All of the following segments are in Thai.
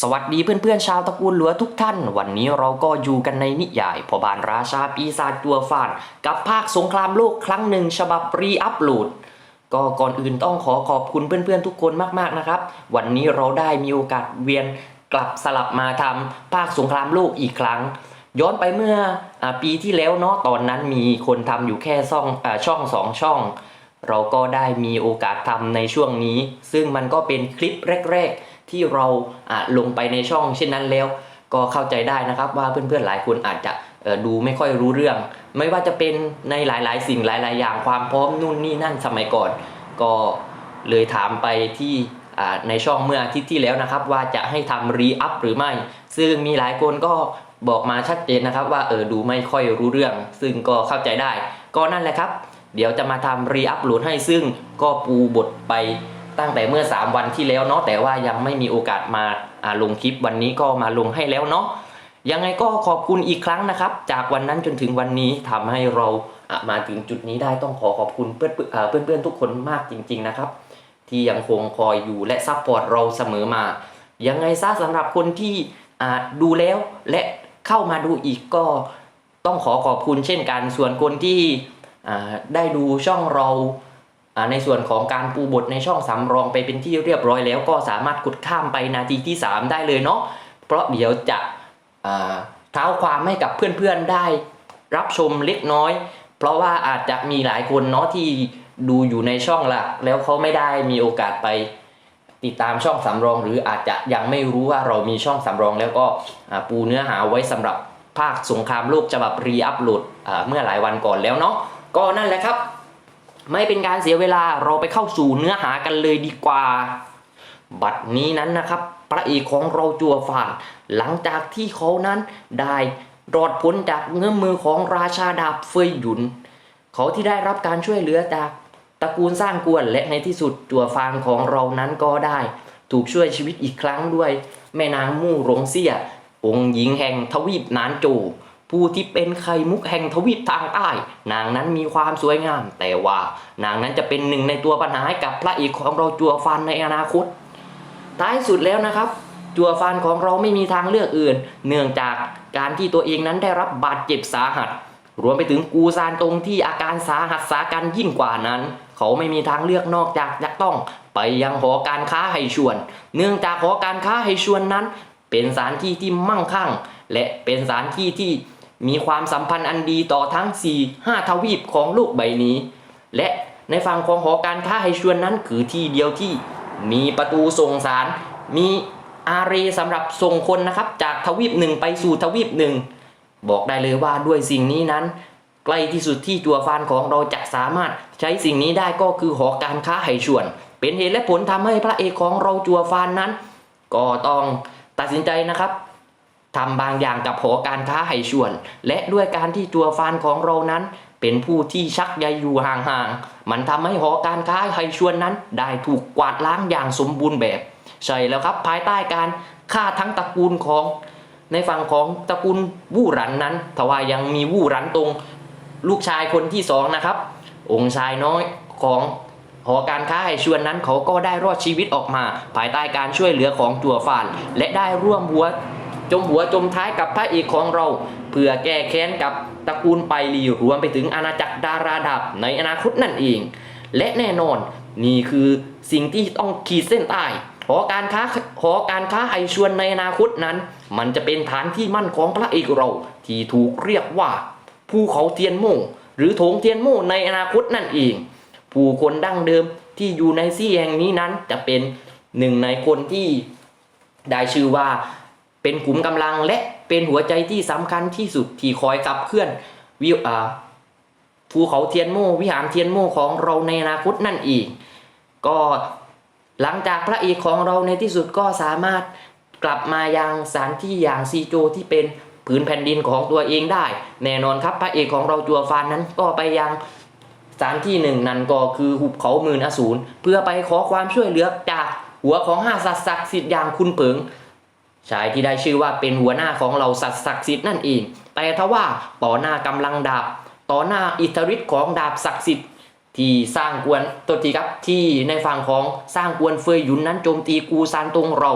สวัสดีเพื่อนๆชาวตระกูลหลัวทุกท่าน วันนี้เราก็อยู่กันในนิยายพอบานราชาปีศาจตัวฟานกับภาคสงครามโลกครั้งหนึ่งฉบับรีอัพโหลด ก็ก่อนอื่นต้องขอขอบคุณเพื่อนๆทุกคนมากๆนะครับ วันนี้เราได้มีโอกาสเวียนกลับสลับมาทำภาคสงครามโลกอีกครั้ง ย้อนไปเมื่ออปีที่แล้วเนาะตอนนั้นมีคนทำอยู่แค่ช่องอช่องสองช่อง เราก็ได้มีโอกาสทำในช่วงนี้ ซึ่งมันก็เป็นคลิปแรกๆ ที่เราลงไปในช่องเช่นนั้นแล้ว ก็เข้าใจได้นะครับว่าเพื่อนๆหลายคนอาจจะดูไม่ค่อยรู้เรื่อง ไม่ว่าจะเป็นในหลายๆ สิ่งหลาย ๆ อย่างความพร้อมนู่นนี่นั่นสมัยก่อน ก็เลยถามไปที่ในช่องเมื่ออาทิตย์ที่แล้วนะครับ ว่าจะให้ทำรีอัพหรือไม่ ซึ่งมีหลายคนก็บอกมาชัดเจนนะครับ ว่าเออดูไม่ค่อยรู้เรื่อง ซึ่งก็เข้าใจได้ ก็นั่นแหละครับ เดี๋ยวจะมาทำรีอัพโหลดให้ซึ่งก็ปูบทไป ตั้งแต่เมื่อ 3 วันที่แล้วเนาะแต่ว่ายังไม่มีโอกาสมาลงคลิปวันนี้ก็มาลงให้แล้วเนาะยังไงก็ขอบคุณอีกครั้งนะครับ จากวันนั้นจนถึงวันนี้ทำให้เรามาถึงจุดนี้ได้ต้องขอขอบคุณเพื่อนเพื่อนๆทุกคนมากจริง ๆนะครับ ที่ยังคงคอยอยู่และซัพพอร์ตเราเสมอมา ยังไงซะสำหรับคนที่ดูแล้วและเข้ามาดูอีกก็ต้องขอขอบคุณเช่นกันส่วนคนที่ได้ดูช่องเรา ในส่วนของการปูบทในช่องสำรองไปเป็นที่เรียบร้อยแล้วก็สามารถกดข้ามไปนาทีที่ 3 ได้เลยเนาะเพราะเดี๋ยวจะเท้าความให้กับเพื่อนๆได้ รับชมเล็กน้อย เพราะว่าอาจจะมีหลายคนเนาะที่ดูอยู่ในช่องหลัก แล้วเขาไม่ได้มีโอกาสไปติดตามช่องสำรอง หรืออาจจะยังไม่รู้ว่าเรามีช่องสำรอง แล้วก็ปูเนื้อหาไว้สำหรับภาคสงครามโลกฉบับรีอัพโหลดเมื่อหลายวันก่อนแล้วเนาะก็นั่นแหละครับ ไม่เป็นการเสียเวลาเราไปเข้าสู่เนื้อหากันเลยดีกว่า บัดนี้นั้นนะครับ พระเอกของเราจัวฟานหลังจากที่เขานั้นได้รอดพ้นจากเงื้อมือของราชาดาบเฟยหยุน เขาที่ได้รับการช่วยเหลือจากตระกูลสร้างกวนและในที่สุดจัวฟางของเรานั้นก็ได้ ถูกช่วยชีวิตอีกครั้งด้วย แม่นางมู่หลงเสียองค์หญิงแห่งทวีปนานโจ ผู้ที่เป็นไข่มุกแห่งทวีปทางใต้ นางนั้นมีความสวยงาม แต่ว่านางนั้นจะเป็นหนึ่งในตัวปัญหาให้กับพระเอกของเราจัวฟันในอนาคต ท้ายสุดแล้วนะครับ จัวฟันของเราไม่มีทางเลือกอื่น เนื่องจากการที่ตัวเองนั้นได้รับบาดเจ็บสาหัส รวมไปถึงกูซานตรงที่อาการสาหัสสากันยิ่งกว่านั้น เขาไม่มีทางเลือกนอกจากจะต้อง ไปยังหอการค้าไฮชวน เนื่องจากหอการค้าไฮชวนนั้น เป็นสถานที่ที่มั่งคั่ง และเป็นสถานที่ที่ มีความสัมพันธ์อันดีต่อทั้ง 4 5 ทวีปของโลกใบนี้ และในฝั่งของหอการค้าไฮชวนนั้นคือที่เดียวที่มีประตูส่งสาร มีอารีสำหรับส่งคนนะครับ จากทวีปหนึ่งไปสู่ทวีปหนึ่งบอกได้เลยว่าด้วยสิ่งนี้นั้น ใกล้ที่สุดที่จัวฟานของเราจะสามารถใช้สิ่งนี้ได้ก็คือหอการค้าไหชวน เป็นเหตุและผลทำให้พระเอกของเราจัวฟานนั้น ก็ต้องตัดสินใจนะครับ ทำบางอย่างกับหอการค้าไหชวน และด้วยการที่จัวฟานของเรานั้น เป็นผู้ที่ชักใยอยู่ห่างๆ มันทำให้หอการค้าไหชวนนั้น ได้ถูกกวาดล้างอย่างสมบูรณ์แบบ ใช่แล้วครับภายใต้การฆ่าทั้งตระกูลของ ในฝั่งของตระกูลวู่หรันนั้นทว่ายังมีวู่หรันตรงลูกชายคนที่สองนะครับ องค์ชายน้อยของหอการค้าไอชวนนั้นเขาก็ได้รอดชีวิตออกมา ภายใต้การช่วยเหลือของจัวฟานและได้ร่วมหัว จมหัวจมท้ายกับพระเอกของเรา เพื่อแก้แค้นกับตระกูลไปลีรวมไปถึงอาณาจักรดาราดับในอนาคตนั่นเอง และแน่นอนนี่คือสิ่งที่ต้องขีดเส้นใต้หอการค้าหอการค้าไอชวนในอนาคตนั้น มันจะเป็นฐานที่มั่นของพระเอกเรา ที่ถูกเรียกว่าภูเขาเทียนโม่หรือโถงเทียนโม่ในอนาคตนั่นเอง ผู้คนดั้งเดิมที่อยู่ในซี่แห่งนี้นั้นจะเป็นหนึ่งในคนที่ได้ชื่อว่า เป็นขุมกำลังและเป็นหัวใจที่สำคัญที่สุดที่คอยขับเคลื่อนวิวภูเขาเทียนโมวิหารเทียนโมของเราในอนาคตนั่นเองก็หลังจากพระเอกของเราในที่สุดก็สามารถกลับมายังสถานที่อย่างซีโจที่เป็นผืนแผ่นดินของตัวเองได้ แน่นอนครับพระเอกของเราจัวฟานนั้นก็ไปยังสถานที่หนึ่งนั่นก็คือหุบเขาหมื่นอสูรเพื่อไปขอความช่วยเหลือจากหัวของห้าสัตว์ศักดิ์สิทธิ์อย่างคุณเปิง ชายที่ได้ชื่อว่าเป็นหัวหน้าของเหล่าสัตว์ศักดิ์สิทธิ์นั่นเอง แต่ทว่าต่อหน้ากำลังดาบ ต่อหน้าอิทธิฤทธิ์ของดาบศักดิ์สิทธิ์ที่สร้างกวนตัวทีครับที่ในฝั่งของสร้างกวนเฟยหยุนนั้นโจมตีกูซานตงเรา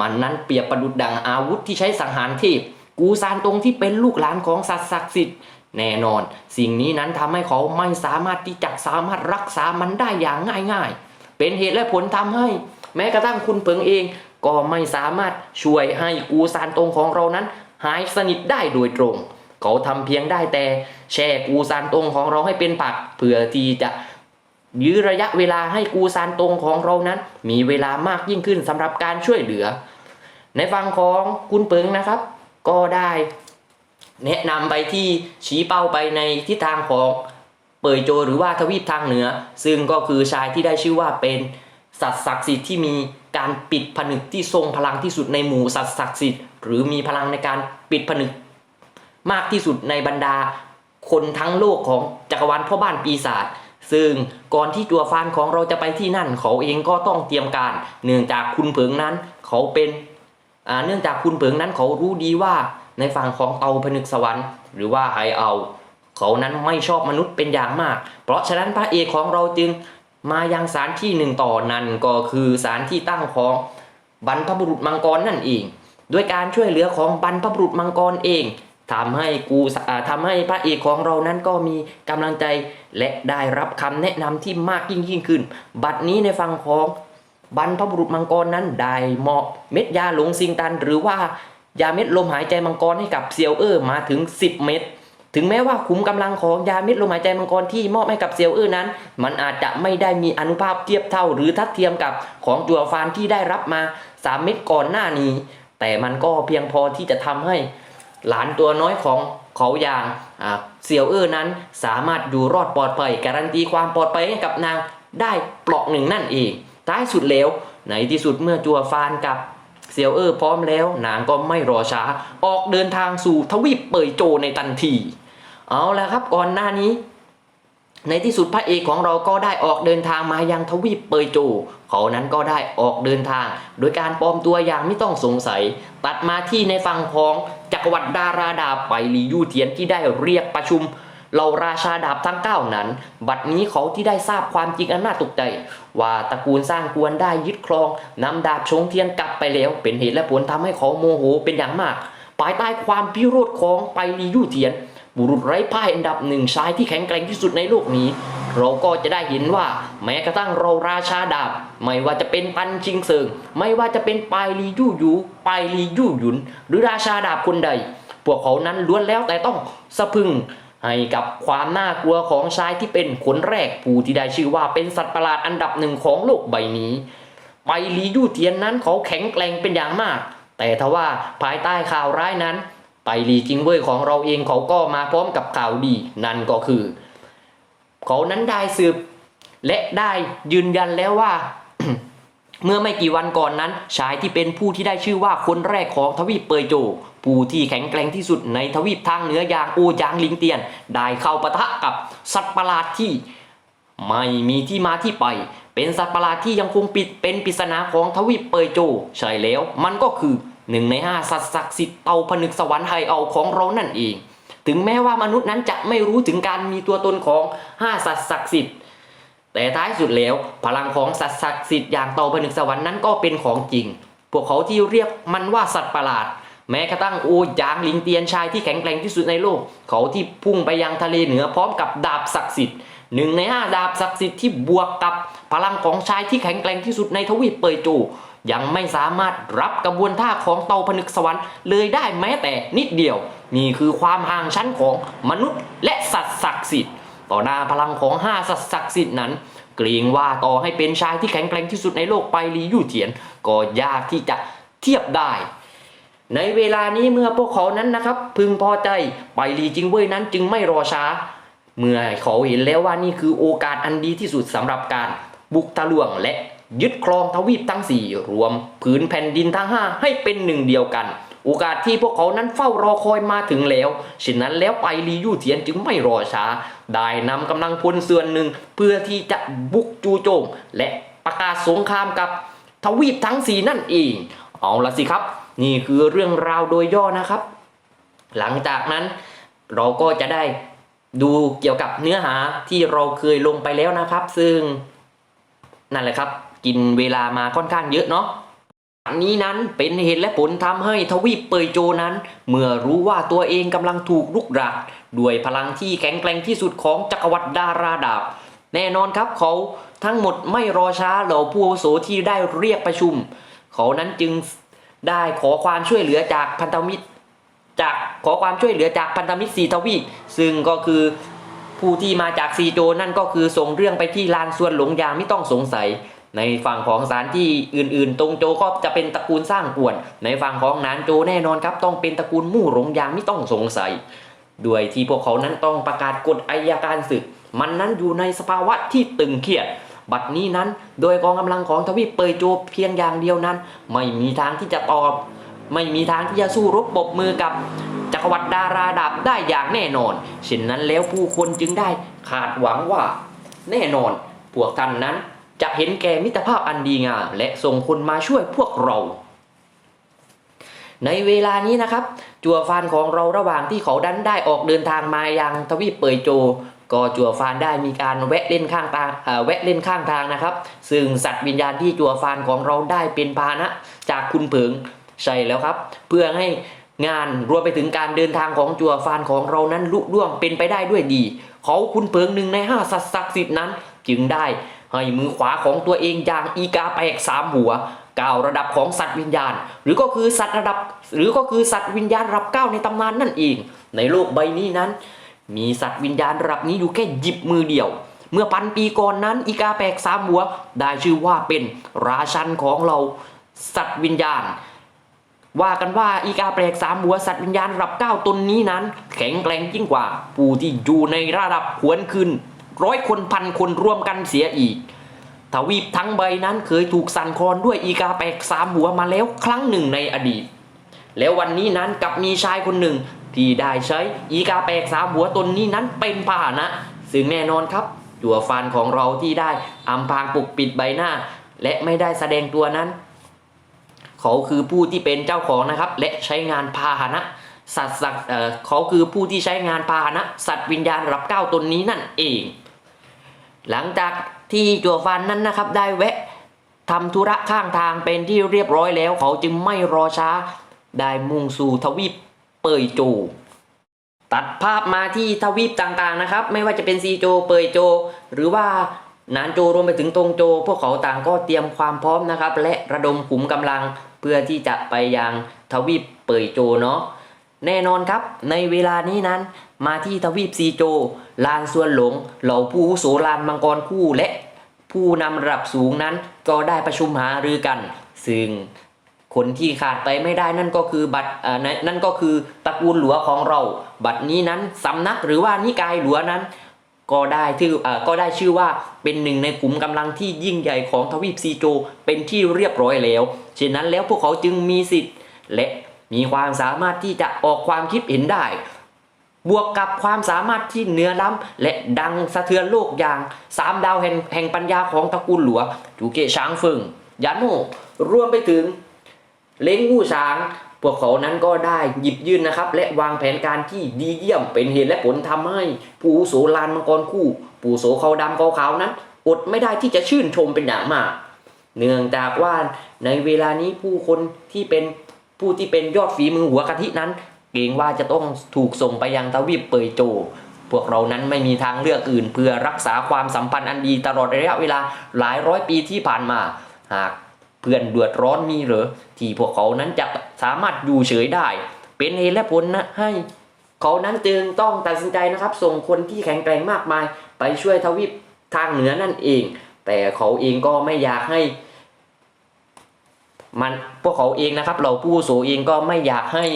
มันนั้นเปรียบประดุดดังอาวุธที่ใช้สังหารเทพกูซานตรงที่เป็นลูกหลานของสัตว์ศักดิ์สิทธิ์แน่นอน สิ่งนี้นั้นทำให้เขาไม่สามารถที่จะสามารถรักษามันได้อย่างง่ายๆ เป็นเหตุและผลทำให้ แม้กระทั่งคุณเพิงเอง ก็ไม่สามารถช่วยให้กูซานตรงของเรานั้น หายสนิทได้โดยตรง เขาทำเพียงได้แต่ แช่กูซานตรงของเราให้เป็นผัก เพื่อที่จะยื้อระยะเวลาให้กูซานตรงของเรานั้น มีเวลามากยิ่งขึ้นสำหรับการช่วยเหลือ ในฝั่งของคุณเปิงนะครับ ก็ได้แนะนำไปที่ชี้เป้าไปในทิศทางของเปยโจหรือว่าทวีปทางเหนือ ซึ่งก็คือชายที่ได้ชื่อว่าเป็น สัตว์ศักดิ์สิทธิ์ที่มีการปิดผนึกที่ทรงพลังที่สุดในหมู่สัตว์ศักดิ์สิทธิ์หรือมีพลังในการปิดผนึก มากที่สุดในบรรดา คนทั้งโลกของจักรวาลพ่อบ้านปีศาจซึ่งก่อนที่ตัวฟานของเราจะไปที่นั่น เขาเองก็ต้องเตรียมการ เนื่องจากคุณเผิงนั้น เขาเป็นอ่าเนื่องจากคุณเผิงนั้นเขารู้ดีว่าในฝั่งของเตาผนึกสวรรค์หรือว่าไฮเอา เขานั้นไม่ชอบมนุษย์เป็นอย่างมาก เพราะฉะนั้นพระเอกของเราจึง มายังสารที่หนึ่งต่อนั่นก็คือสารที่ตั้งของบรรพบุรุษมังกรนั่นเองด้วยการช่วยเหลือของบรรพบุรุษมังกรเองทำให้กูอ่าทำให้พระเอกของเรานั้นก็มีกำลังใจและได้รับคำแนะนำที่มากยิ่งยิ่งขึ้น บัดนี้ในฝั่งของบรรพบุรุษมังกรนั้นได้เหมาะเม็ดยาหลงซิงตัน หรือว่ายาเม็ดลมหายใจมังกรให้กับเซียวเออร์มาถึง 10 เม็ด ถึงแม้ว่าขุมกำลังของยาเม็ดลมหายใจมังกรที่มอบให้กับเซียวเออร์นั้น มันอาจจะไม่ได้มีอนุภาพเทียบเท่าหรือทัดเทียมกับของจัวฟานที่ได้รับมา 3 เม็ดก่อนหน้านี้ แต่มันก็เพียงพอที่จะทำให้หลานตัวน้อยของเขาอย่างเซียวเออร์นั้น สามารถอยู่รอดปลอดภัยการันตีความปลอดภัยให้กับนางได้เปลาะหนึ่งนั่นเองท้ายสุดแล้วในที่สุดเมื่อจัวฟานกับเซียวเออร์พร้อมแล้วนางก็ไม่รอช้า ออกเดินทางสู่ทวีปเปยโจในทันที เอาละครับก่อนหน้านี้ ในที่สุดพระเอกของเราก็ได้ออกเดินทางมายังทวีปเปยโจ เขานั้นก็ได้ออกเดินทาง โดยการปลอมตัวอย่างไม่ต้องสงสัย ตัดมาที่ในฝั่งของจักรวรรดิดาราดาไปลียูเทียนที่ได้เรียกประชุมเหล่าราชาดาบทั้งเก้านั้น บัดนี้เขาที่ได้ทราบความจริงอันน่าตกใจ ว่าตระกูลสร้างกวนได้ยึดครองนำดาบชงเทียนกลับไปแล้ว เป็นเหตุและผลทำให้เขาโมโหเป็นอย่างมาก ภายใต้ความพิโรธของไปลียูเทียน บุรุษไร้พ่ายอันดับหนึ่งชายที่แข็งแกร่งที่สุดในโลกนี้ เราก็จะได้เห็นว่าแม้กระทั่งเราราชาดาบ ไม่ว่าจะเป็นปันชิงเซิง ไม่ว่าจะเป็นปายลียู่ยูปายลียู่หยุน หรือราชาดาบคนใด พวกเขานั้นล้วนแล้วแต่ต้องสะพึงให้กับความน่ากลัวของชายที่เป็นคนแรกผู้ที่ได้ชื่อว่าเป็นสัตว์ประหลาดอันดับหนึ่งของโลกใบนี้ไปลียู่เทียนนั้นเขาแข็งแกร่งเป็นอย่างมาก แต่ทว่าภายใต้ข่าวร้ายนั้น ไปลีจิงเว่ยของเราเองเขาก็มาพร้อมกับข่าวดี นั่นก็คือ เขานั้นได้สืบ และได้ยืนยันแล้วว่า เมื่อไม่กี่วันก่อนนั้น ชายที่เป็นผู้ที่ได้ชื่อว่าคนแรกของทวีปเปยโจ ผู้ที่แข็งแกร่งที่สุดในทวีปทางเหนืออย่างโอจางลิงเตียน ได้เข้าปะทะกับสัตว์ประหลาดที่ไม่มีที่มาที่ไป เป็นสัตว์ประหลาดที่ยังคงปิดเป็นปริศนาของทวีปเปยโจ ใช่แล้ว มันก็คือ หนึ่งในห้าสัตว์ศักดิ์สิทธิ์เตาผนึกสวรรค์ไฮเอาของเรานั่นเอง ถึงแม้ว่ามนุษย์นั้นจะไม่รู้ถึงการมีตัวตนของห้าสัตว์ศักดิ์สิทธิ์แต่ท้ายสุดแล้วพลังของสัตว์ศักดิ์สิทธิ์อย่างเตาผนึกสวรรค์นั้นก็เป็นของจริง พวกเขาที่เรียกมันว่าสัตว์ประหลาด แม้กระทั่งโอ้ยางลิงเตียนชายที่แข็งแกร่งที่สุดในโลก เขาที่พุ่งไปยังทะเลเหนือพร้อมกับดาบศักดิ์สิทธิ์หนึ่งในห้าดาบศักดิ์สิทธิ์ที่บวกกับพลังของชายที่แข็งแกร่งที่สุดในทวีปเปยโจ ยังไม่สามารถรับกระบวนท่าของเตาผนึกสวรรค์เลยได้แม้แต่นิดเดียว นี่คือความห่างชั้นของมนุษย์และสัตว์ศักดิ์สิทธิ์ต่อหน้าพลังของห้าสัตว์ศักดิ์สิทธิ์นั้น เกรงว่าต่อให้เป็นชายที่แข็งแกร่งที่สุดในโลกไปลียู่เถียน ก็ยากที่จะเทียบได้ในเวลานี้เมื่อพวกเขานั้นนะครับ พึงพอใจไปลีจิงเว่ยนั้นจึงไม่รอช้า เมื่อเขาเห็นแล้วว่านี่คือโอกาสอันดีที่สุดสำหรับการบุกทะลวงและ ยึดครองทวีปทั้งสี่รวมผืนแผ่นดินทั้งห้าให้เป็นหนึ่งเดียวกัน โอกาสที่พวกเขานั้นเฝ้ารอคอยมาถึงแล้วฉะนั้นแล้วไปลียู่เทียนจึงไม่รอช้า ได้นำกำลังพลส่วนหนึ่งเพื่อที่จะบุกจูโจม และประกาศสงครามกับทวีปทั้งสี่นั่นเอง เอาละสิครับ นี่คือเรื่องราวโดยย่อนะครับ หลังจากนั้นเราก็จะได้ดูเกี่ยวกับเนื้อหาที่เราเคยลงไปแล้วนะครับ ซึ่งนั่นแหละครับ กินเวลามาค่อนข้างเยอะเนาะนี้นั้นเป็นเหตุและผลทำให้ทวีปเปยโจนั้น เมื่อรู้ว่าตัวเองกำลังถูกลุกรานด้วยพลังที่แข็งแกร่งที่สุดของจักรวรรดิดาราดาบ แน่นอนครับเขาทั้งหมดไม่รอช้าเหล่าผู้อาวุโสที่ได้เรียกประชุม เขานั้นจึงได้ขอความช่วยเหลือจากพันธมิตร จากขอความช่วยเหลือจากพันธมิตรสีทวีปซึ่งก็คือผู้ที่มาจากซีโจนั่นก็คือส่งเรื่องไปที่ลานส่วนหลงยางไม่ต้องสงสัย ในฝั่งของสถารที่อื่นๆ ตรงโจก็จะเป็นตระกูลสร้างกวน ในฝั่งของนานโจแน่นอนครับ ต้องเป็นตระกูลมู่หลงยางไม่ต้องสงสัย ด้วยที่พวกเขานั้นต้องประกาศกฎอายการศึก มันนั้นอยู่ในสภาวะที่ตึงเครียดบัดนี้นั้นโดยกองกำลังของทวีปเปยโจเพียงอย่างเดียวนั้น ไม่มีทางที่จะตอบ ไม่มีทางที่จะสู้รบปบมือกับจักรวรรดิดาราดับได้อย่างแน่นอนเช่นนั้นแล้วผู้คนจึงได้ขาดหวังว่า แน่นอนพวกท่านนั้น จะเห็นแก่มิตรภาพอันดีงาม และส่งคนมาช่วยพวกเรา ในเวลานี้นะครับ จัวฟานของเราระหว่างที่เขาดันได้ออกเดินทางมายังทวีปเปยโจ ก็จัวฟานได้มีการแวะเล่นข้างทางแวะเล่นข้างทางนะครับ ซึ่งสัตว์วิญญาณที่จัวฟานของเราได้เป็นพานะจากคุณเผิงใช่แล้วครับ เพื่อให้งานรวมไปถึงการเดินทางของจัวฟานของเรานั้นลุล่วงเป็นไปได้ด้วยดี เขาคุณเผิงหนึ่งในห้าสัตว์ศักดิ์สิทธิ์นั้น จึงได้ ให้มือขวาของตัวเองอย่างอีกาแปลกสามหัวก้าระดับของสัตว์วิญญาณ หรือก็คือสัตว์ระดับ หรือก็คือสัตว์วิญญาณระดับเก้าในตำนานนั่นเอง ในโลกใบนี้นั้น มีสัตว์วิญญาณระดับนี้อยู่แค่หยิบมือเดียว เมื่อพันปีก่อนนั้นอีกาแปลกสามหัว ได้ชื่อว่าเป็นราชันของเราสัตว์วิญญาณ ว่ากันว่าอีกาแปลกสามหัวสัตว์วิญญาณระดับเก้าตนนี้นั้น แข็งแกร่งยิ่งกว่า ผู้ที่อยู่ในระดับหวนคืน ร้อยคนพันคนรวมกันเสียอีกทวีปทั้งใบนั้นเคยถูกสั่นคลอนด้วยอีกาแปลกสามหัวมาแล้วครั้งหนึ่งในอดีต แล้ววันนี้นั้นกับมีชายคนหนึ่ง ที่ได้ใช้อีกาแปลกสามหัวตนนี้นั้นเป็นพาหนะซึ่งแน่นอนครับจัวฟันของเราที่ได้อำพางปกปิดใบหน้า และไม่ได้แสดงตัวนั้น เขาคือผู้ที่เป็นเจ้าของนะครับ และใช้งานพาหนะสัตว์สัตว์เขาคือผู้ที่ใช้งานพาหนะ สัตว์วิญญาณรับเก้าตนนี้นั่นเอง หลังจากที่จัวฟันนั้นนะครับได้แวะทำธุระข้างทางเป็นที่เรียบร้อยแล้ว เขาจึงไม่รอช้า ได้มุ่งสู่ทวีปเปยโจ ตัดภาพมาที่ทวีปต่างๆนะครับ ไม่ว่าจะเป็นซีโจเปยโจ หรือว่านานโจรวมไปถึงตงโจ พวกเขาต่างก็เตรียมความพร้อมนะครับ และระดมขุมกำลังเพื่อที่จะไปยังทวีปเปยโจเนาะ แน่นอนครับ ในเวลานี้นั้น มาที่ทวีปซีโจ ลานส่วนหลง เหล่าผู้อาวุโสลานมังกรคู่และผู้นำระดับสูงนั้นก็ได้ประชุมหารือกัน ซึ่งคนที่ขาดไปไม่ได้นั่นก็คือบัตรเอ่อนั่นก็คือตระกูลหลัวของเรา บัตรนี้นั้นสำนักหรือว่านิกายหลัวนั้น ก็ได้ชื่อเอ่อก็ได้ชื่อว่าเป็นหนึ่งในกลุ่มกำลังที่ยิ่งใหญ่ของทวีปซีโจ เป็นที่เรียบร้อยแล้ว ฉะนั้นแล้วพวกเขาจึงมีสิทธิ์ และ มีความสามารถที่จะออกความคิดเห็นได้ บวกกับความสามารถที่เหนือล้ำและดังสะเทือนโลกอย่างสามดาวแห่งแห่งปัญญาของตระกูลหลัวจูเกช้างฟึงยานโมรวมไปถึงเล้งงูช้างพวกเขานั้นก็ได้หยิบยื่นนะครับ และวางแผนการที่ดีเยี่ยมเป็นเหตุและผลทำให้ปูโสลานมังกรคู่ ปูโสเขาดำเขาขาวนั้นอดไม่ได้ที่จะชื่นชมเป็นอย่างมาก เนื่องจากว่าในเวลานี้ผู้คนที่เป็น ผู้ที่เป็นยอดฝีมือหัวกะทินั้น เกรงว่าจะต้องถูกส่งไปยังทวีปเปยโจ พวกเรานั้นไม่มีทางเลือกอื่น เพื่อรักษาความสัมพันธ์อันดีตลอดระยะเวลาหลายร้อยปีที่ผ่านมา หากเพื่อนเดือดร้อนมีหรือที่พวกเขานั้นจะสามารถอยู่เฉยได้ เป็นเหตุและผลนะให้เขานั้นจึงต้องตัดสินใจนะครับ ส่งคนที่แข็งแกร่งมากมาย ไปช่วยทวีปทางเหนือนั่นเอง แต่เขาเองก็ไม่อยากให้ มันพวกเขาเองนะครับ เราผู้อาวุโสเองก็ไม่อยากให้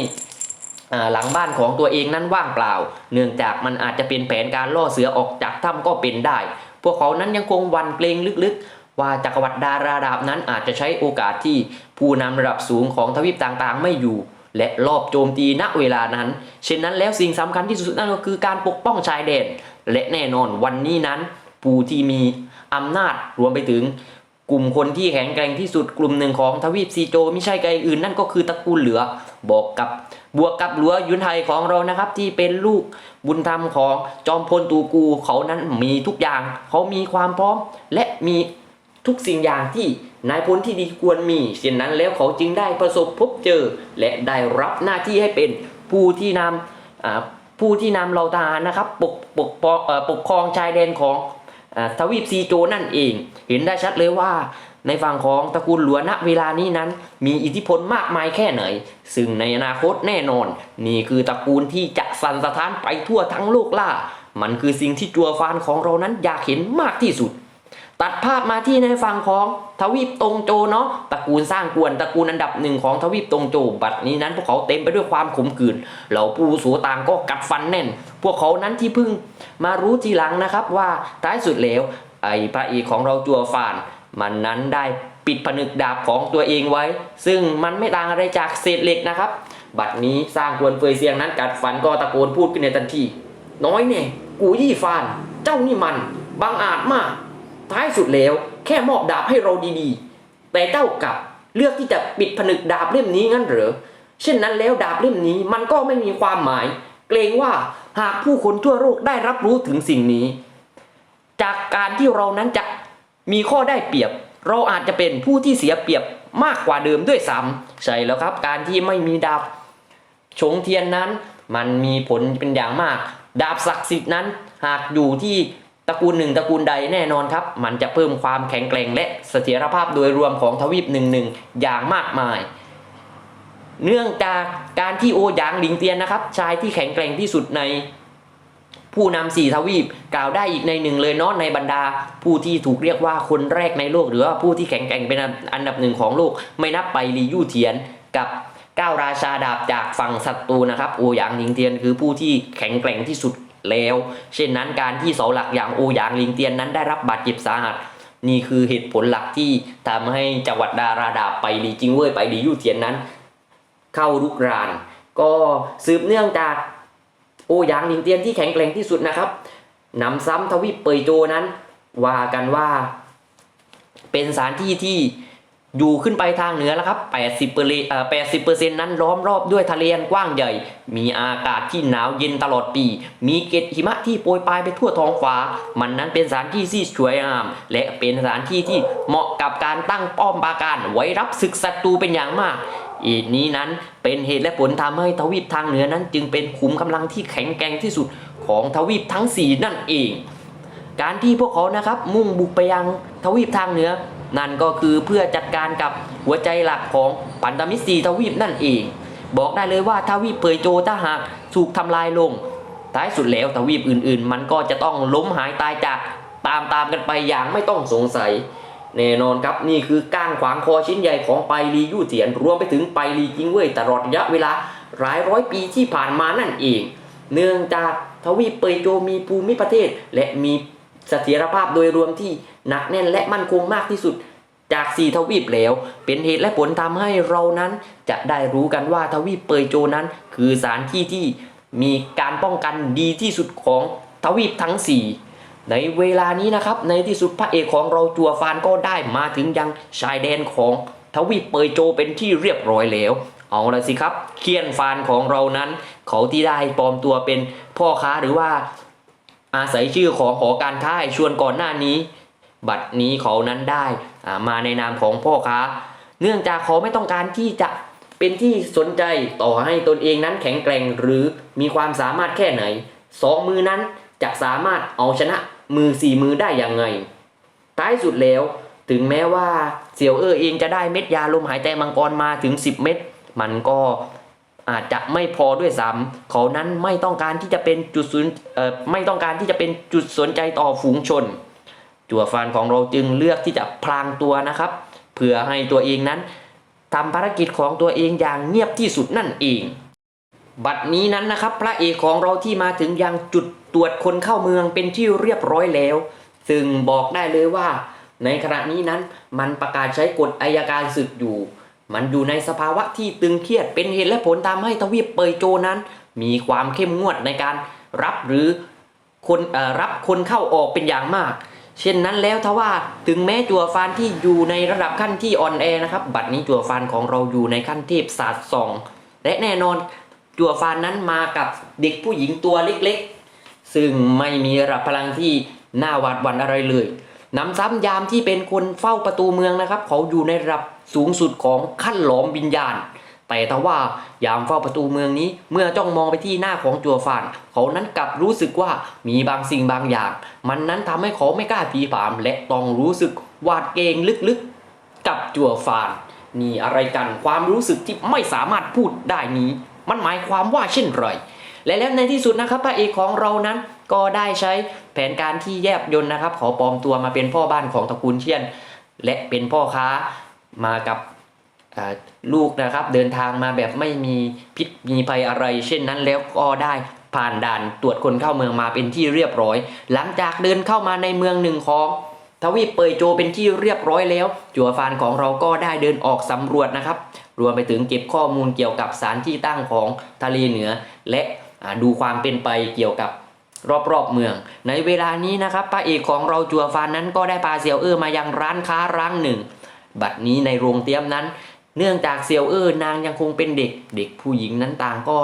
หลังบ้านของตัวเองนั้นว่างเปล่า เนื่องจากมันอาจจะเป็นแผนการล่อเสือออกจากถ้ำก็เป็นได้ พวกเขานั้นยังคงวันเกรงลึกๆ ว่าจักรวรรดิดาราดาบนั้นอาจจะใช้โอกาสที่ผู้นำระดับสูงของทวีปต่างๆ ไม่อยู่ และลอบโจมตีณเวลานั้น เช่นนั้นแล้วสิ่งสำคัญที่สุดนั่นก็คือการปกป้องชายแดน และแน่นอนวันนี้นั้น ผู้ที่มีอำนาจรวมไปถึง กลุ่มคนที่แข็งแกร่งที่สุดกลุ่มหนึ่งของทวีปซีโจไม่ใช่ใครอื่นนั่นก็คือตระกูลเหลือ บอกกับบวกกับหลัวยุนไทยของเรานะครับ ที่เป็นลูกบุญธรรมของจอมพลตูกูเขานั้นมีทุกอย่างเขามีความพร้อม และมีทุกสิ่งอย่างที่นายพลที่ดีควรมีเช่นนั้นแล้วเขาจึงได้ประสบพบเจอ และได้รับหน้าที่ให้เป็นผู้ที่นำผู้ที่นำเราทหารนะครับปกปกปกเอ่อปกครองชายแดนของ ทวีปซีโจนั่นเอง เห็นได้ชัดเลยว่า ในฝั่งของตระกูลหลวงณเวลานี้นั้น มีอิทธิพลมากมายแค่ไหน ซึ่งในอนาคตแน่นอน นี่คือตระกูลที่จะสั่นสะท้านไปทั่วทั้งโลกล่า มันคือสิ่งที่จัวฟานของเรานั้นอยากเห็นมากที่สุด ตัดภาพมาที่ในฝั่งของทวีปตงโจเนาะตระกูลสร้างกวนตระกูลอันดับหนึ่งของทวีปตงโจบัดนี้นั้น พวกเขาเต็มไปด้วยความขมขื่นเหล่าปูสูต่างก็กัดฟันแน่น พวกเขานั้นที่เพิ่งมารู้ทีหลังนะครับว่าท้ายสุดแล้วไอ้พระเอกของเราจัวฟาน มันนั้นได้ปิดผนึกดาบของตัวเองไว้ ซึ่งมันไม่ต่างอะไรจากเศษเหล็กนะครับ บัดนี้สร้างกวนเฟยเซียงนั้นกัดฟันก็ตะโกนพูดขึ้นในทันที น้อยเนี่ยกูยี่ฟาน เจ้านี่มันบังอาจมาก ท้ายสุดแล้ว แค่มอบดาบให้เราดีๆ แต่เจ้ากลับเลือกที่จะปิดผนึกดาบเล่มนี้งั้นเหรอ เช่นนั้นแล้วดาบเล่มนี้มันก็ไม่มีความหมาย เกรงว่าหากผู้คนทั่วโลกได้รับรู้ถึงสิ่งนี้ จากการที่เรานั้นจะมีข้อได้เปรียบ เราอาจจะเป็นผู้ที่เสียเปรียบมากกว่าเดิมด้วยซ้ำใช่แล้วครับ การที่ไม่มีดาบชงเทียนนั้น มันมีผลเป็นอย่างมาก ดาบศักดิ์สิทธิ์นั้น หากอยู่ที่ ระกูลหนึ่งตระกูลใดแน่นอนครับ มันจะเพิ่มความแข็งแกร่งและเสถียรภาพโดยรวมของทวีปหนึ่งหนึ่งอย่างมากมาย เนื่องจากการที่โอหยางหลิงเตียนนะครับ ชายที่แข็งแกร่งที่สุดใน ผู้นำสี่ทวีปกล่าวได้อีกในหนึ่งเลยเนาะในบรรดา ผู้ที่ถูกเรียกว่าคนแรกในโลก หรือว่าผู้ที่แข็งแกร่งเป็นอันดับหนึ่งของโลก ไม่นับไปลียู่เทียนกับก้าวราชาดาบจากฝั่งศัตรูนะครับ โอหยางหลิงเทียนคือผู้ที่แข็งแกร่งที่สุด แล้ว เช่นนั้นการที่เสาหลักอย่างโอหยางลิงเตียนนั้นได้รับบาดเจ็บสาหัสนี่คือเหตุผลหลักที่ทำให้จังหวัดดาราดาไปลีจิงเว่ยไปลียู่เทียนนั้น เข้ารุกราน ก็สืบเนื่องจากโอหยางลิงเตียนที่แข็งแกร่งที่สุดนะครับนำซ้ำทวีปเปยโจนั้น ว่ากันว่า เป็นสถานที่ที่ อยู่ขึ้นไปทางเหนือแล้วครับ 80เปอร์เอ่อ80เปอร์เซ็นต์นั้นล้อมรอบด้วยทะเลอันกว้างใหญ่ มีอากาศที่หนาวเย็นตลอดปี มีเกล็ดหิมะที่โปรยปลายไปทั่วท้องฟ้า มันนั้นเป็นสถานที่ที่สวยงาม และเป็นสถานที่ที่เหมาะกับการตั้งป้อมปราการไว้รับศึกศัตรูเป็นอย่างมากอีกนี้นั้นเป็นเหตุและผลทำให้ทวีปทางเหนือนั้น จึงเป็นขุมกำลังที่แข็งแกร่งที่สุดของทวีปทั้ง 4 นั่นเอง การที่พวกเขานะครับมุ่งบุกไปยังทวีปทางเหนือ นั่นก็คือเพื่อจัดการกับหัวใจหลักของพันธมิตรสีทวีปนั่นเอง บอกได้เลยว่าทวีปเปยโจถ้าหากถูกทำลายลง ท้ายสุดแล้วทวีปอื่นๆ มันก็จะต้องล้มหายตายจากตามตามๆกันไปอย่างไม่ต้องสงสัย แน่นอนครับนี่คือก้างขวางคอชิ้นใหญ่ของไปรียู่เถียน รวมไปถึงไปรีจิงเว่ยตลอดระยะเวลาหลายร้อยปีที่ผ่านมานั่นเอง เนื่องจากทวีปเปยโจมีภูมิประเทศและมี เสถียรภาพโดยรวมที่หนักแน่นและมั่นคงมากที่สุดจากสี่ทวีปแล้ว เป็นเหตุและผลทำให้เรานั้นจะได้รู้กันว่าทวีปเปยโจนั้น คือสถานที่ที่มีการป้องกันดีที่สุดของทวีปทั้งสี่ในเวลานี้นะครับ ในที่สุดพระเอกของเราจัวฟานก็ได้มาถึงยังชายแดนของทวีปเปยโจเป็นที่เรียบร้อยแล้ว เอาละสิครับ เคียนฟานของเรานั้น เขาที่ได้ปลอมตัวเป็นพ่อค้าหรือว่า อาศัยชื่อของหอการค้าชวนก่อนหน้านี้ บัตรนี้เขานั้นได้อ่ามาในนามของพ่อค้า เนื่องจากเขาไม่ต้องการที่จะเป็นที่สนใจต่อให้ตนเองนั้นแข็งแกร่งหรือมีความสามารถแค่ไหนสองมือนั้นจะสามารถเอาชนะมือสี่มือได้อย่างไง ท้ายสุดแล้วถึงแม้ว่าเสี่ยวเออเองจะได้เม็ดยาลมหายใจมังกรมาถึง 10 เม็ดมันก็ อาจจะไม่พอด้วยซ้ำเขานั้นไม่ต้องการที่จะเป็นจุดศูนย์เอ่อไม่ต้องการที่จะเป็นจุดสนใจต่อฝูงชน จัวฟานของเราจึงเลือกที่จะพลางตัวนะครับ เพื่อให้ตัวเองนั้นทำภารกิจของตัวเองอย่างเงียบที่สุดนั่นเอง บัดนี้นั้นนะครับ พระเอกของเราที่มาถึงยังจุดตรวจคนเข้าเมืองเป็นที่เรียบร้อยแล้ว ซึ่งบอกได้เลยว่า ในขณะนี้นั้นมันประกาศใช้กฎอายการศึกอยู่ มันอยู่ในสภาวะที่ตึงเครียดเป็นเหตุและผลทำให้ทวีปเปยโจนั้น มีความเข้มงวดในการรับหรือคนอรับคนเข้าออกเป็นอย่างมาก เช่นนั้นแล้วทว่าถึงแม้จัวฟานที่อยู่ในระดับขั้นที่อ่อนแอนะครับ บัดนี้จัวฟานของเราอยู่ในขั้นเทพศาสตร์สองและแน่นอนจัวฟานนั้นมากับเด็กผู้หญิงตัวเล็กๆ ซึ่งไม่มีระดับพลังที่น่าหวาดหวั่นอะไรเลยนำซ้ำยามที่เป็นคนเฝ้าประตูเมืองนะครับ เขาอยู่ในระดับ สูงสุดของขั้นหลอมวิญญาณ แต่ทว่ายามเฝ้าประตูเมืองนี้ เมื่อจ้องมองไปที่หน้าของจัวฟานเขานั้นกลับรู้สึกว่ามีบางสิ่งบางอย่าง มันนั้นทำให้เขาไม่กล้าผีผาม และต้องรู้สึกหวาดเกรงลึกๆ กับจัวฟานนี่อะไรกันความรู้สึกที่ไม่สามารถพูดได้นี้ มันหมายความว่าเช่นไรและแล้วในที่สุดนะครับพระเอกของเรานั้นก็ได้ใช้แผนการที่แยบยนนะครับ ขอปลอมตัวมาเป็นพ่อบ้านของตระกูลเชียน และเป็นพ่อค้า มากับลูกนะครับ เดินทางมาแบบไม่มีพิษมีภัยอะไร เช่นนั้นแล้วก็ได้ผ่านด่านตรวจคนเข้าเมืองมาเป็นที่เรียบร้อย หลังจากเดินเข้ามาในเมืองหนึ่งของทวีปเปยโจเป็นที่เรียบร้อยแล้ว จัวฟานของเราก็ได้เดินออกสำรวจนะครับ รวมไปถึงเก็บข้อมูลเกี่ยวกับสถานที่ตั้งของทะเลเหนือ และดูความเป็นไปเกี่ยวกับรอบๆเมือง ในเวลานี้นะครับพระเอกของเราจัวฟานนั้นก็ได้พาเซียวเออร์มายังร้านค้าร้านหนึ่ง บัดนี้ในโรงเตรียมนั้น เนื่องจากเซียวเออร์นางยังคงเป็นเด็ก เด็กผู้หญิงนั้นต่างก็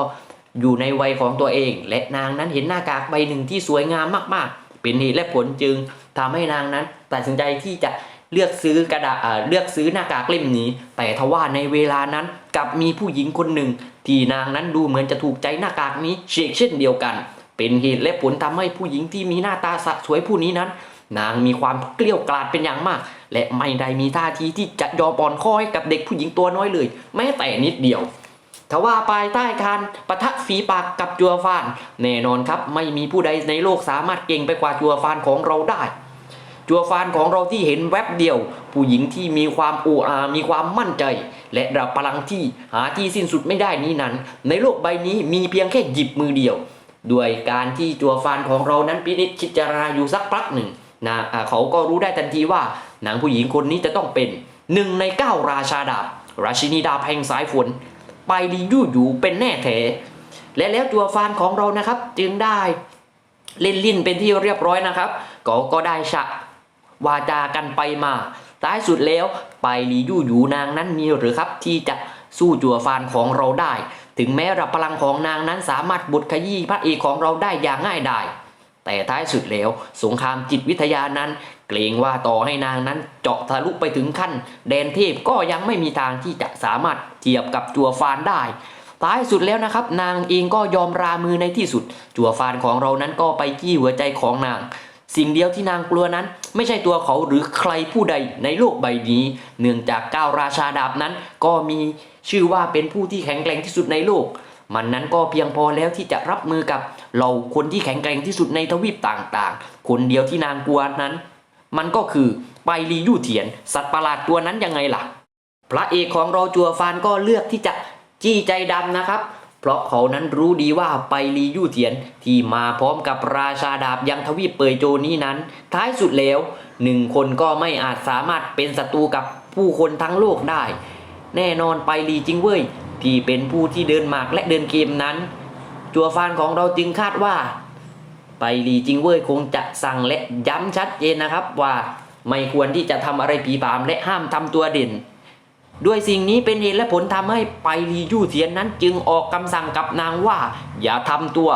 อยู่ในวัยของตัวเอง และนางนั้นเห็นหน้ากากใบหนึ่งที่สวยงามมากๆ เป็นเหตุและผลจึงทำให้นางนั้นตัดสินใจที่จะเลือกซื้อกระดาษเลือกซื้อหน้ากากเล่มนี้ แต่ทว่าในเวลานั้นกลับมีผู้หญิงคนหนึ่ง ที่นางนั้นดูเหมือนจะถูกใจหน้ากากนี้เชกเช่นเดียวกัน เป็นเหตุและผลทำให้ผู้หญิงที่มีหน้าตาสะสวยผู้นี้นั้น นางมีความเกลี้ยวกล่อมเป็นอย่างมาก และไม่ได้มีท่าทีที่จะยอมอ่อนข้อให้กับเด็กผู้หญิงตัวน้อยเลย แม้แต่นิดเดียวทว่าภายใต้การปะทะฝีปากกับจัวฟาน แน่นอนครับไม่มีผู้ใดในโลกสามารถเก่งไปกว่าจัวฟานของเราได้ จัวฟานของเราที่เห็นแวบเดียว ผู้หญิงที่มีความโออามีความมั่นใจ และระพลังที่หาที่สิ้นสุดไม่ได้นี้นั้น ในโลกใบนี้มีเพียงแค่หยิบมือเดียว ด้วยการที่จัวฟานของเรานั้นพินิจพิจารณาอยู่สักพักหนึ่งนะเขาก็รู้ได้ทันทีว่า นางผู้หญิงคนนี้จะต้องเป็นหนึ่งในเก้าราชาดาบ ราชินีดาบแห่งสายฝน ไปดียู่อยู่เป็นแน่แท้และแล้วจัวฟานของเรานะครับ จึงได้เล่นลิ้นเป็นที่เรียบร้อยนะครับ ก็ก็ได้ฉะวาจากันไปมาท้ายสุดแล้วไปลียู่อยู่นางนั้นมีหรือครับ ที่จะสู้จัวฟานของเราได้ ถึงแม้รับพลังของนางนั้นสามารถบุดขยี้พระเอกของเราได้อย่างง่ายดายแต่ท้ายสุดแล้ว สงครามจิตวิทยานั้น เกรงว่าต่อให้นางนั้นเจาะทะลุไปถึงขั้น แดนเทพก็ยังไม่มีทางที่จะสามารถเทียบกับจัวฟานได้ท้ายสุดแล้วนะครับ นางเองก็ยอมรามือในที่สุด จัวฟานของเรานั้นก็ไปจี้หัวใจของนาง สิ่งเดียวที่นางกลัวนั้น ไม่ใช่ตัวเขาหรือใครผู้ใดในโลกใบนี้ เนื่องจากก้าวราชาดาบนั้น ก็มีชื่อว่าเป็นผู้ที่แข็งแกร่งที่สุดในโลก มันนั้นก็เพียงพอแล้วที่จะรับมือกับเราคนที่แข็งแกร่งที่สุดในทวีปต่างๆ คนเดียวที่นางกลัวนั้น มันก็คือไปลียู่เถียน สัตว์ประหลาดตัวนั้นยังไงล่ะ พระเอกของเราจัวฟานก็เลือกที่จะจี้ใจดำนะครับ เพราะเขานั้นรู้ดีว่าไปลียู่เถียนที่มาพร้อมกับราชาดาบยังทวีปเปยโจนี้นั้น ท้ายสุดแล้วหนึ่งคนก็ไม่อาจสามารถเป็นศัตรูกับผู้คนทั้งโลกได้ แน่นอนไปลีจริงเว้ยที่เป็นผู้ที่เดินหมากและเดินเกมนั้น จัวฟานของเราจึงคาดว่า ไปลีจิงเว่ยคงจะสั่งและย้ำชัดเจนนะครับว่าไม่ควรที่จะทำอะไรผีผามและห้ามทำตัวเด่น ด้วยสิ่งนี้เป็นเหตุและผลทำให้ไปลียู่เทียนนั้นจึงออกคำสั่งกับนางว่า อย่าทำตัว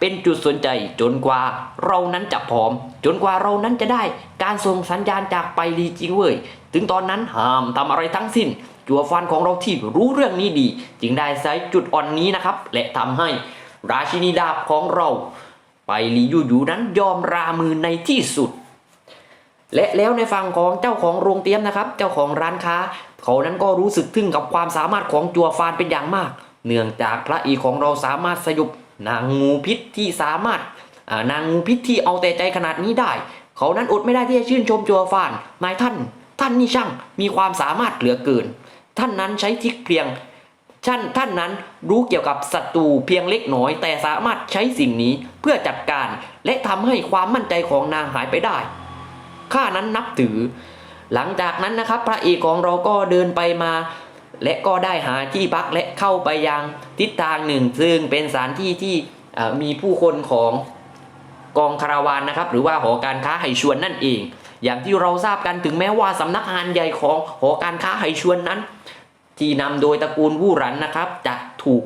เป็นจุดสนใจจนกว่าเรานั้นจะพร้อม จนกว่าเรานั้นจะได้การส่งสัญญาณจากไปลีจิงเว่ยถึงตอนนั้นห้ามทำอะไรทั้งสิ้น จัวฟันของเราที่รู้เรื่องนี้ดี จึงได้ใช้จุดอ่อนนี้นะครับ และทำให้ราชินีดาบของเรา ไปลียูยูนั้นยอมรามือในที่สุด และแล้วในฝั่งของเจ้าของโรงเตรียมนะครับ เจ้าของร้านค้า เขานั้นก็รู้สึกทึ่งกับความสามารถของจัวฟานเป็นอย่างมาก เนื่องจากพระเอกของเราสามารถสยบนางงูพิษที่สามารถนางงูพิษที่เอาแต่ใจขนาดนี้ได้ เขานั้นอดไม่ได้ที่จะชื่นชมจัวฟานนายท่าน ท่านนี่ช่างมีความสามารถเหลือเกิน ท่านนั้นใช้ทิกเพียง ท่านท่านนั้นรู้เกี่ยวกับศัตรูเพียงเล็กน้อย แต่สามารถใช้สิ่งนี้เพื่อจัดการ และทำให้ความมั่นใจของนางหายไปได้ ข้านั้นนับถือ หลังจากนั้นนะครับ พระเอกของเราก็เดินไปมา และก็ได้หาที่พักและเข้าไปยังทิศทางหนึ่ง ซึ่งเป็นสถานที่ที่มีผู้คนของกองคาราวานนะครับ หรือว่าหอการค้าไหชวนนั่นเอง อย่างที่เราทราบกันถึงแม้ว่าสำนักงานใหญ่ของหอการค้าไหชวนนั้น ที่นำโดยตระกูลวู่หรันนะครับจะถูก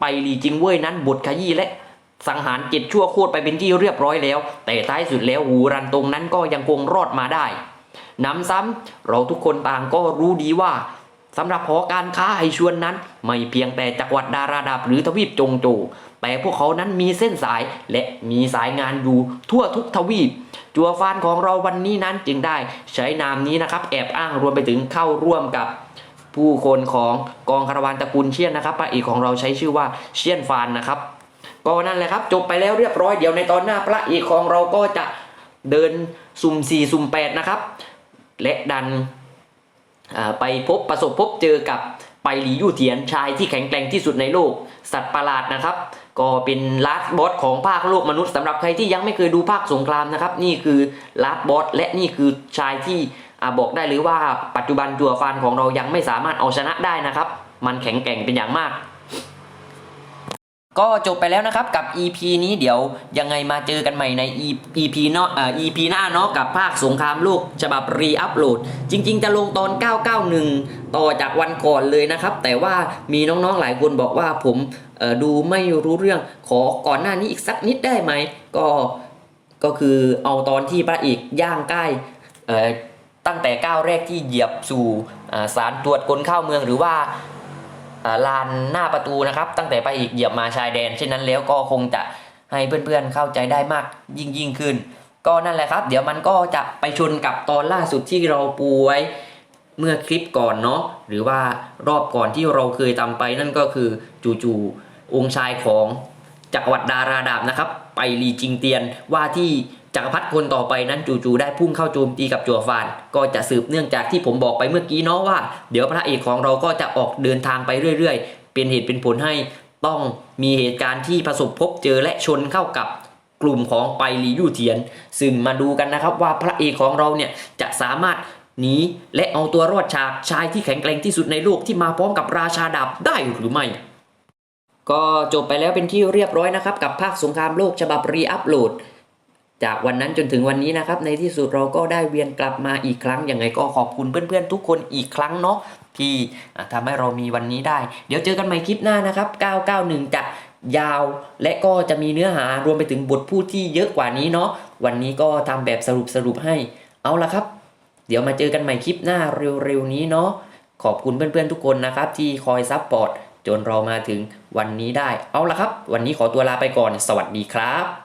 ไปลีจิงเว่ยนั้นบดขยี้และสังหารเจ็ดชั่วโคตรไปเป็นที่เรียบร้อยแล้ว แต่ท้ายสุดแล้วหูรันตรงนั้นก็ยังคงรอดมาได้นำซ้ำเราทุกคนต่างก็รู้ดีว่าสำหรับหอการค้าไอชวนนั้น ไม่เพียงแต่จักรวรรดิดาราดาบหรือทวีปจงโจ แต่พวกเขานั้นมีเส้นสายและมีสายงานอยู่ทั่วทุกทวีป จัวฟานของเราวันนี้นั้นจึงได้ใช้นามนี้นะครับ แอบอ้างรวมไปถึงเข้าร่วมกับ ผู้คนของกองคาราวานตระกูลเชียนนะครับพระเอกของเราใช้ชื่อว่าเชียนฟานนะครับ ก็นั่นแหละครับจบไปแล้วเรียบร้อยเดี๋ยวในตอนหน้าพระเอกของเราก็จะเดินสุ่มสี่สุ่มแปดนะครับและดันไปพบประสบพบเจอกับไปหลียู่เทียนชายที่แข็งแกร่งที่สุดในโลก สัตว์ประหลาดนะครับ ก็เป็นลาสบอสของภาคโลกมนุษย์สำหรับใครที่ยังไม่เคยดูภาคสงครามนะครับ นี่คือลาสบอสและนี่คือชายที่ บอกได้เลยว่าปัจจุบันจัวฟานของเรายังไม่สามารถเอาชนะได้นะครับ มันแข็งแกร่งเป็นอย่างมาก ก็จบไปแล้วนะครับกับ EP นี้เดี๋ยวยังไงมาเจอกันใหม่ใน EP เนาะอ่า EP หน้าเนาะกับภาคสงครามโลกฉบับรีอัพโหลด จริง ๆ จะลงตอน 991 ต่อจากวันก่อนเลยนะครับ แต่ว่ามีน้องๆหลายคนบอกว่าผมดูไม่รู้เรื่องขอก่อนหน้านี้อีกสักนิดได้ไหมก็ก็คือเอาตอนที่พระเอกย่างใกล้ ตั้งแต่ก้าวแรกที่เหยียบสู่สารตรวจคนเข้าเมืองหรือว่าลานหน้าประตูนะครับ ตั้งแต่ไปอีกเหยียบมาชายแดนเช่นนั้นแล้วก็คงจะให้เพื่อนๆเข้าใจได้มากยิ่งยิ่งขึ้น ก็นั่นแหละครับ เดี๋ยวมันก็จะไปชนกับตอนล่าสุดที่เราปูไว้เมื่อคลิปก่อนเนาะหรือว่ารอบก่อนที่เราเคยทำไปนั่นก็คือจู่ๆองค์ชายของจักรวรรดิดาราดาบนะครับ ไปรีจิงเตียนว่าที่ จักรพรรดิคนต่อไปนั้นจู่ๆได้พุ่งเข้าโจมตีกับจัวฟาน ก็จะสืบเนื่องจากที่ผมบอกไปเมื่อกี้เนาะว่า เดี๋ยวพระเอกของเราก็จะออกเดินทางไปเรื่อย ๆ เป็นเหตุเป็นผลให้ต้องมีเหตุการณ์ที่ประสบพบเจอและชนเข้ากับกลุ่มของไปลียู่เทียน ซึ่งมาดูกันนะครับว่าพระเอกของเราเนี่ยจะสามารถหนีและเอาตัวรอดจากชายที่แข็งแกร่งที่สุดในโลกที่มาพร้อมกับราชาดาบได้หรือไม่ก็จบไปแล้วเป็นที่เรียบร้อยนะครับ กับภาคสงครามโลกฉบับรีอัพโหลด จากวันนั้นจนถึงวันนี้นะครับ ในที่สุดเราก็ได้เวียนกลับมาอีกครั้งยังไงก็ขอบคุณเพื่อนๆ ทุกคนอีกครั้งเนาะที่ทำให้เรามีวันนี้ได้ เดี๋ยวเจอกันใหม่คลิปหน้านะครับ 991 จะยาวและก็จะมีเนื้อหารวมไปถึงบทพูดที่เยอะกว่านี้เนาะวันนี้ก็ทำแบบสรุปสรุปให้ เอาละครับ เดี๋ยวมาเจอกันใหม่คลิปหน้าเร็วๆนี้เนาะขอบคุณเพื่อนๆทุกคนนะครับ ที่คอยซัพพอร์ตจนเรามาถึงวันนี้ได้ เอาละครับ วันนี้ขอตัวลาไปก่อน สวัสดีครับ